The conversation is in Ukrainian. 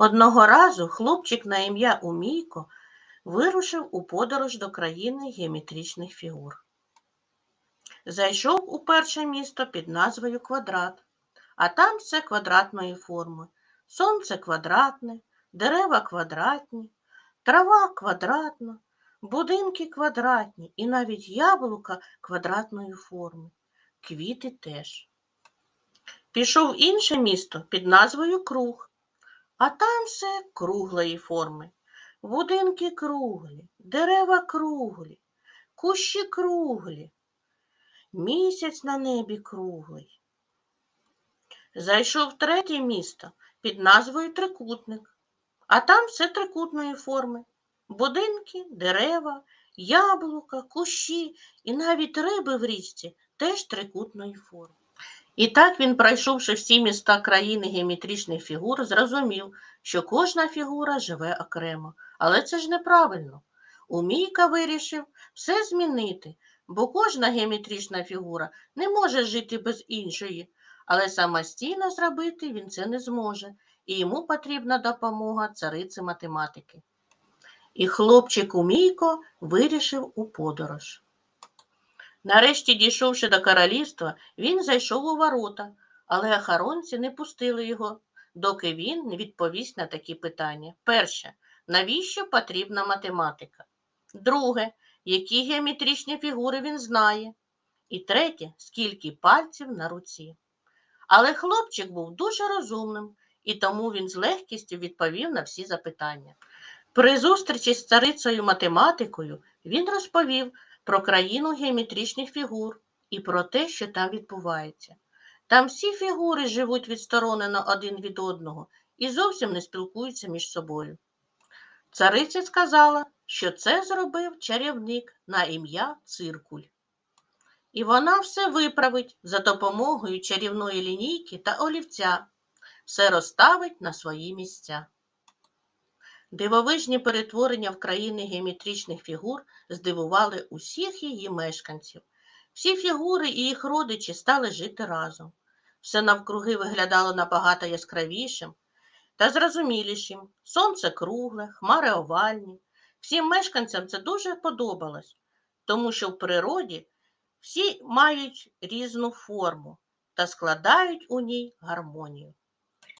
Одного разу хлопчик на ім'я Умійко вирушив у подорож до країни геометричних фігур. Зайшов у перше місто під назвою Квадрат, а там все квадратної форми. Сонце квадратне, дерева квадратні, трава квадратна, будинки квадратні і навіть яблука квадратної форми, квіти теж. Пішов інше місто під назвою Круг, а там все круглої форми. Будинки круглі, дерева круглі, кущі круглі, місяць на небі круглий. Зайшов третє місто під назвою Трикутник, а там все трикутної форми. Будинки, дерева, яблука, кущі і навіть риби в річці теж трикутної форми. І так він, пройшовши всі міста країни геометричних фігур, зрозумів, що кожна фігура живе окремо. Але це ж неправильно. Умійка вирішив все змінити, бо кожна геометрична фігура не може жити без іншої, але самостійно зробити він це не зможе, і йому потрібна допомога цариці математики. І хлопчик Умійко вирішив у подорож. Нарешті, дійшовши до королівства, він зайшов у ворота, але охоронці не пустили його, доки він не відповість на такі питання. Перше, навіщо потрібна математика? Друге, які геометричні фігури він знає. І третє, скільки пальців на руці. Але хлопчик був дуже розумним, і тому він з легкістю відповів на всі запитання. При зустрічі з царицею математикою він розповів про країну геометричних фігур і про те, що там відбувається. Там всі фігури живуть відсторонено один від одного і зовсім не спілкуються між собою. Цариця сказала, що це зробив чарівник на ім'я Циркуль. І вона все виправить за допомогою чарівної лінійки та олівця, все розставить на свої місця. Дивовижні перетворення в країни геометричних фігур здивували усіх її мешканців. Всі фігури і їх родичі стали жити разом. Все навкруги виглядало набагато яскравішим та зрозумілішим. Сонце кругле, хмари овальні. Всім мешканцям це дуже подобалось, тому що в природі всі мають різну форму та складають у ній гармонію.